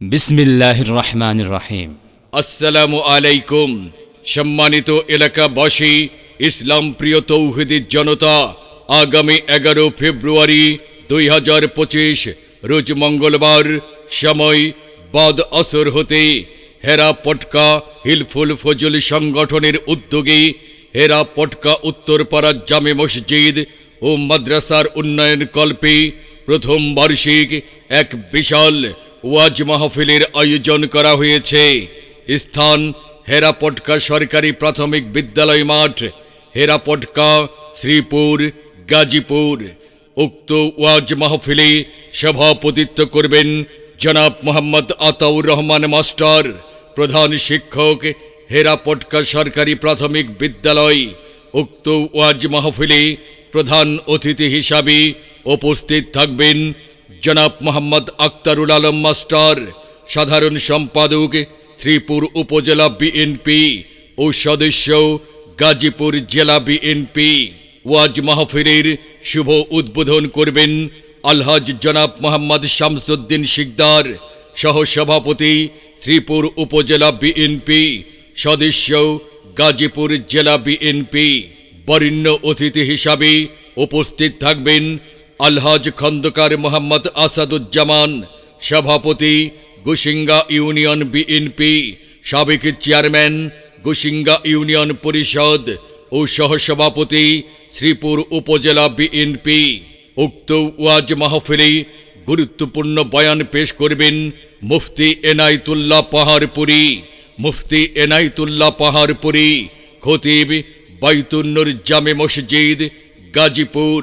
বিসমিল্লাহির রহমানির রহিম। আসসালামু আলাইকুম, সম্মানিত এলাকাবাসী, ইসলাম প্রিয় তৌহিদি জনতা, আগামী এগারো ফেব্রুয়ারি দুই হাজার পঁচিশ, রোজ মঙ্গলবার, সময় বাদ আসর হতে হেরা পটকা হিলফুল ফজল সংগঠনের উদ্যোগে হেরা পটকা উত্তরপাড়া জামে মসজিদ ও মাদ্রাসার উন্নয়ন কল্পে প্রথম বার্ষিক এক বিশাল ওয়াজ মাহফিলের আয়োজন করা হয়েছে। স্থান হেরাপটকা সরকারি প্রাথমিক বিদ্যালয় মাঠ, হেরাপটকা, শ্রীপুর, গাজীপুর। উক্ত ওয়াজ মাহফিলে সভাপতিত্ব করবেন জনাব মোহাম্মদ আতাউর রহমান মাস্টার, প্রধান শিক্ষক, হেরাপটকা সরকারি প্রাথমিক বিদ্যালয়। উক্ত ওয়াজ মাহফিলে প্রধান অতিথি হিসাবে উপস্থিত থাকবেন জনাব মোহাম্মদ আক্তারুল আলম মাস্টার, সাধারণ সম্পাদক, শ্রীপুর উপজেলা বিএনপি ও সদস্য, গাজীপুর জেলা বিএনপি ওয়াজ মাহফিলের শুভ উদ্বোধন করবেন আলহাজ জনাব মোহাম্মদ শামসুদ্দিন শিকদার, সহসভাপতি শ্রীপুর উপজেলা বিএনপি সদস্য, গাজীপুর জেলা বিএনপি বরেণ্য অতিথি হিসাবে উপস্থিত থাকবেন আলহাজ খন্দকার মোহাম্মদ আসাদুজ্জামান, সভাপতি গুসিঙ্গা ইউনিয়ন বিএনপি, সাবেক চেয়ারম্যান গুসিঙ্গা ইউনিয়ন পরিষদ ও সহসভাপতি শ্রীপুর উপজেলা বিএনপি। উক্ত ওয়াজ মাহফিলে গুরুত্বপূর্ণ বয়ান পেশ করবেন মুফতি এনায়তুল্লাহ পাহাড়পুরি। মুফতি এনায়তুল্লাহ পাহাড়পুরি খতিব বাইতুন্নুর জামে মসজিদ গাজীপুর।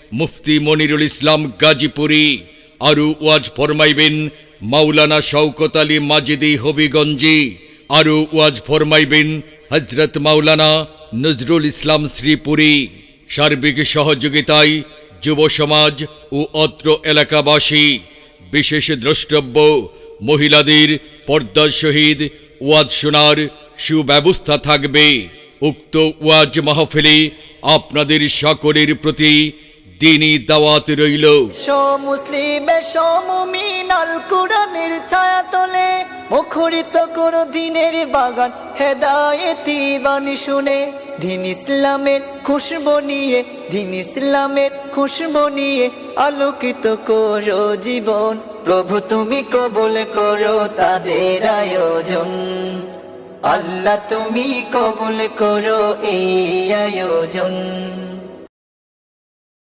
মুফতি মনিরুল ইসলাম গাজীপুরি, আরু ওয়াজ ফরমাইবেন মাওলানা শওকত আলী মাজিদি হবিগঞ্জি, আরু ওয়াজ ফরমাইবেন হজরত মাওলানা নজরুল ইসলাম শ্রীপুরী। সার্বিক সহযোগিতায় যুব সমাজ ও অত্র এলাকাবাসী, বিশেষ দ্রষ্টব্য, মহিলাদের পর্দা শহীদ ওয়াজ শোনার সুব্যবস্থা থাকবে। উক্ত ওয়াজ মাহফিলে আপনাদের সকলের প্রতি দিনই দাওয়াত রইল। মুসলিমে সমুমিন আল কোরআনের ছায়া তলে মুখরিত করো দিনের বাগান, হেদায়েতি বাণী শুনে। দিন ইসলামের খুশবু নিয়ে, দিন ইসলামের খুশবু নিয়ে আলোকিত করো জীবন। প্রভু তুমি কবুল করো তাদের আয়োজন। আল্লাহ তুমি কবুল করো এই আয়োজন।